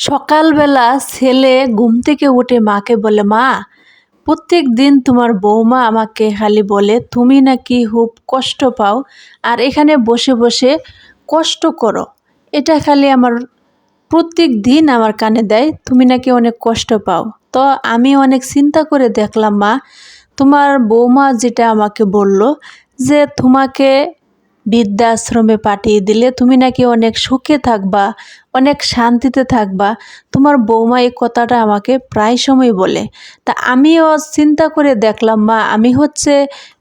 সকালবেলা ছেলে ঘুম থেকে উঠে মাকে বলে, মা, প্রত্যেক দিন তোমার বৌমা আমাকে খালি বলে, তুমি নাকি খুব কষ্ট পাও আর এখানে বসে বসে কষ্ট করো। এটা খালি আমার প্রত্যেক দিন আমার কানে দেয়, তুমি নাকি অনেক কষ্ট পাও। তো আমি অনেক চিন্তা করে দেখলাম, মা, তোমার বৌমা যেটা আমাকে বলল যে তোমাকে বৃদ্ধাশ্রমে পাঠিয়ে দিলে তুমি নাকি অনেক সুখে থাকবা, অনেক শান্তিতে থাকবা। তোমার বৌমা এই কথাটা আমাকে প্রায় সময় বলে। তা আমিও চিন্তা করে দেখলাম, মা, আমি হচ্ছে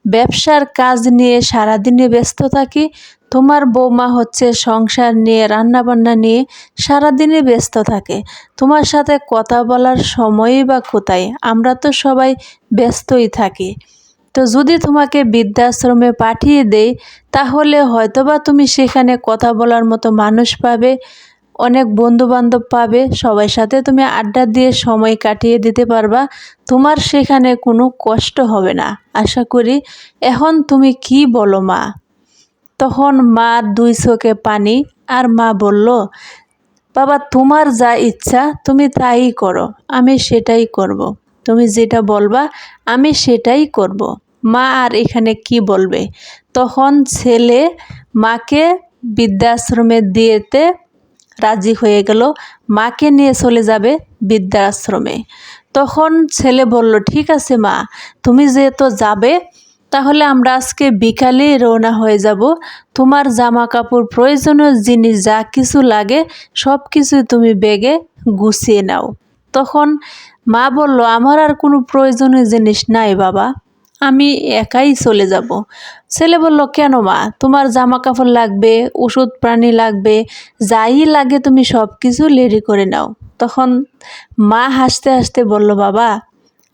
ব্যবসার কাজ নিয়ে সারাদিনে ব্যস্ত থাকি। তোমার বৌমা হচ্ছে সংসার নিয়ে, রান্নাবান্না নিয়ে সারাদিনে ব্যস্ত থাকে। তোমার সাথে কথা বলার সময়ই বা কোথায়? আমরা তো সবাই ব্যস্তই থাকি। তো যদি তোমাকে বৃদ্ধাশ্রমে পাঠিয়ে দেয় তাহলে হয়তোবা তুমি সেখানে কথা বলার মতো মানুষ পাবে, অনেক বন্ধু বান্ধব পাবে সবার সাথে তুমি আড্ডা দিয়ে সময় কাটিয়ে দিতে পারবা, তোমার সেখানে কোনো কষ্ট হবে না আশা করি এখন তুমি কি বলো মা তখন মা দুই চোখে পানি আর মা বলল, বাবা, তোমার যা ইচ্ছা তুমি তাই করো, আমি সেটাই করব। তুমি যেটা বলবা, আমি সেটাই করব। মা আর এখানে কি বলবে? তখন ছেলে মাকে বৃদ্ধাশ্রমে দিয়েতে রাজি হয়ে গেল। মাকে নিয়ে চলে যাবে বৃদ্ধাশ্রমে। তখন ছেলে বলল, ঠিক আছে মা, তুমি যেহেতু যাবে, তাহলে আমরা আজকে বিকালেই রওনা হয়ে যাব। তোমার জামা কাপড় প্রয়োজনীয় জিনিস যা কিছু লাগে, সব কিছুই তুমি ব্যাগে গুছিয়ে নাও। তখন মা বলল, আমার আর কোনো প্রয়োজনীয় জিনিস নাই বাবা। আমি একাই চলে যাব। ছেলে বলল, কেন মা? তোমার জামা কাপড় লাগবে, ওষুধ প্রাণী লাগবে, যাই লাগে তুমি সব কিছু রেডি করে নাও। তখন মা হাসতে হাসতে বলল, বাবা,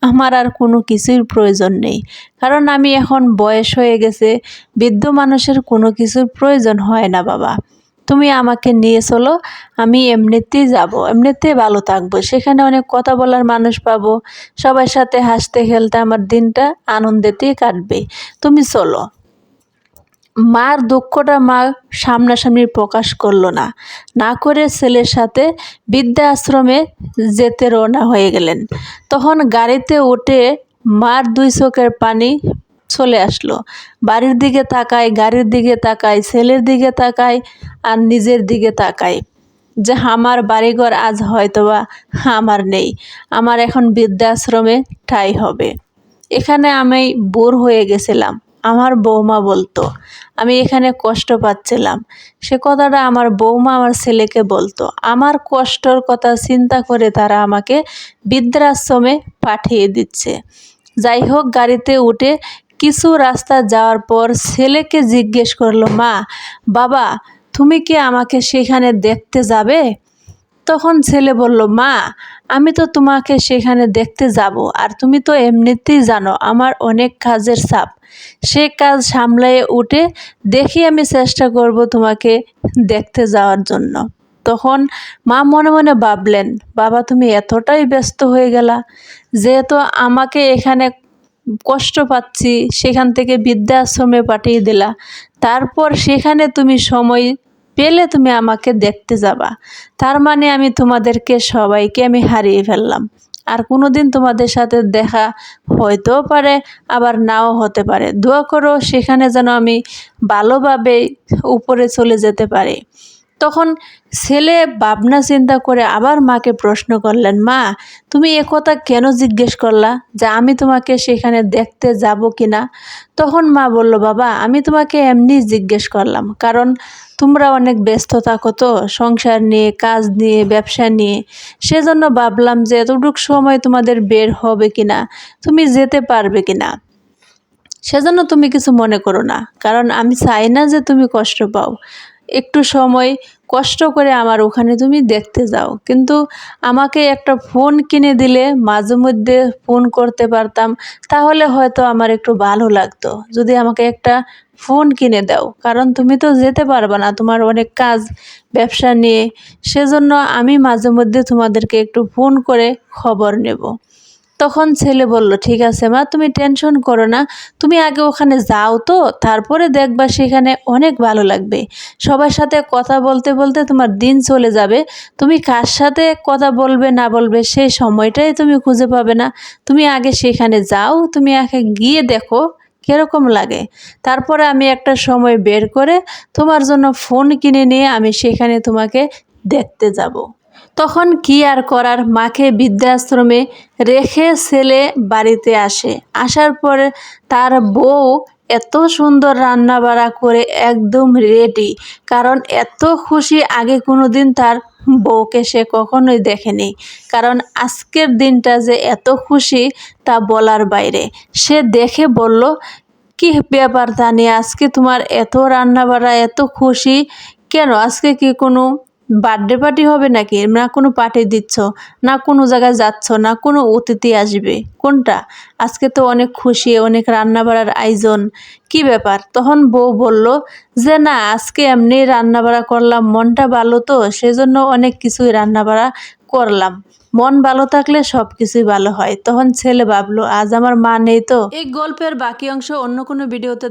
আমার আর কোনো কিছুর প্রয়োজন নেই। কারণ আমি এখন বয়স হয়ে গেছে, বৃদ্ধ মানুষের কোনো কিছুর প্রয়োজন হয় না, বাবা। তুমি আমাকে নিয়ে চলো, আমি এমনিতেই যাব, এমনিতেই ভালো থাকব। সেখানে অনেক কথা বলার মানুষ পাবো, সবার সাথে হাসতে খেলতে আমার দিনটা আনন্দেতেই কাটবে। তুমি চলো। মার দুঃখটা মা সামনাসামনি প্রকাশ করল না। না করে ছেলের সাথে বৃদ্ধা আশ্রমে যেতে রওনা হয়ে গেলেন। তখন গাড়িতে উঠে মার দুই চোখের পানি চলে আসলো। বাড়ির দিকে তাকায়, গাড়ির দিকে তাকায়, ছেলের দিকে তাকায় আর নিজের দিকে তাকায়। যে আমার বাড়িঘর আজ হয়তোবা আমার নেই। আমার এখন বৃদ্ধাশ্রমে ঠাই হবে। এখানে আমি বোর হয়ে গেছিলাম। আমার বৌমা বলতো। আমি এখানে কষ্ট পাচ্ছিলাম। সে কথাটা আমার বৌমা আমার ছেলেকে বলতো। আমার কষ্টর কথা চিন্তা করে তারা আমাকে বৃদ্ধাশ্রমে পাঠিয়ে দিচ্ছে। যাই হোক, গাড়িতে উঠে কিছু রাস্তা যাওয়ার পর ছেলেকে জিজ্ঞেস করল, মা, বাবা, তুমি কি আমাকে সেখানে দেখতে যাবে? তখন ছেলে বলল, মা, আমি তো তোমাকে সেখানে দেখতে যাব আর তুমি তো এমনিতেই জানো আমার অনেক কাজের চাপ। সে কাজ সামলায়ে উঠে দেখি আমি চেষ্টা করব তোমাকে দেখতে যাওয়ার জন্য। তখন মা মনে মনে ভাবলেন, বাবা, তুমি এতটাই ব্যস্ত হয়ে গেলা, যেহেতু আমাকে এখানে কষ্ট পাচ্ছি, সেখান থেকে বৃদ্ধাশ্রমে পাঠিয়ে দিলা। তারপর সেখানে তুমি সময় পেলে তুমি আমাকে দেখতে যাবা। তার মানে আমি তোমাদেরকে সবাইকে আমি হারিয়ে ফেললাম। আর কোনো দিন তোমাদের সাথে দেখা হইতেও পারে, আবার নাও হতে পারে। দোয়া করো সেখানে যেন আমি ভালোভাবে উপরে চলে যেতে পারি। তখন ছেলে ভাবনা চিন্তা করে আবার মাকে প্রশ্ন করলেন, মা, তুমি একথা কেন জিজ্ঞেস করলা যে আমি তোমাকে সেখানে দেখতে যাব কি না তখন মা বলল, বাবা, আমি তোমাকে এমনি জিজ্ঞেস করলাম, কারণ তোমরা অনেক ব্যস্ত থাকো তো, সংসার নিয়ে, কাজ নিয়ে, ব্যবসা নিয়ে। সেজন্য ভাবলাম যে এতটুকু সময় তোমাদের বের হবে কি না তুমি যেতে পারবে কি না সেজন্য তুমি কিছু মনে করো না, কারণ আমি চাই না যে তুমি কষ্ট পাও। একটু সময় কষ্ট করে আমার ওখানে তুমি দেখতে যাও। কিন্তু আমাকে একটা ফোন কিনে দিলে মাঝে মধ্যে ফোন করতে পারতাম, তাহলে হয়তো আমার একটু ভালো লাগতো। যদি আমাকে একটা ফোন কিনে দাও, কারণ তুমি তো যেতে পারবে না, তোমার অনেক কাজ, ব্যবসা নিয়ে। সেজন্য আমি মাঝে মধ্যে তোমাদেরকে একটু ফোন করে খবর নেব। তখন ছেলে বলল, ঠিক আছে মা, তুমি টেনশন করো না। তুমি আগে ওখানে যাও তো, তারপরে দেখবা সেখানে অনেক ভালো লাগবে। সবার সাথে কথা বলতে বলতে তোমার দিন চলে যাবে। তুমি কার সাথে কথা বলবে না বলবে সেই সময়টাই তুমি খুঁজে পাবে না। তুমি আগে সেখানে যাও, তুমি আগে গিয়ে দেখো কীরকম লাগে। তারপরে আমি একটা সময় বের করে তোমার জন্য ফোন কিনে নিয়ে আমি সেখানে তোমাকে দেখতে যাব। তখন কি আর করার মাকে বৃদ্ধাশ্রমে রেখে ছেলে বাড়িতে আসে। আসার পরে তার বউ এত সুন্দর রান্না বাড়া করে একদম রেডি কারণ এত খুশি আগে কোনো দিন তার বউকে সে কখনোই দেখেনি। কারণ আজকের দিনটা যে এত খুশি তা বলার বাইরে। সে দেখে বলল, কি ব্যাপার জানি আজকে তোমার এত রান্না বাড়া এত খুশি, কেন? আজকে কি কোনো বার্থডে পার্টি হবে নাকি? না কোনো পার্টি দিচ্ছ? না কোনো জায়গায় যাচ্ছ? না কোনো অতিথি আসবে? কোনটা? আজকে তো অনেক খুশি, অনেক রান্না বাড়ার আয়োজন। কি ব্যাপার? তখন বউ বলল, যে না, আজকে এমনি রান্না বাড়া করলাম, মনটা ভালো তো, সেজন্য অনেক কিছুই রান্না বাড়া করলাম। মন ভালো থাকলে সব কিছুই ভালো হয়। তখন ছেলে ভাবলো, আজ আমার মা নেই তো? এই গল্পের বাকি অংশ অন্য কোনো ভিডিওতে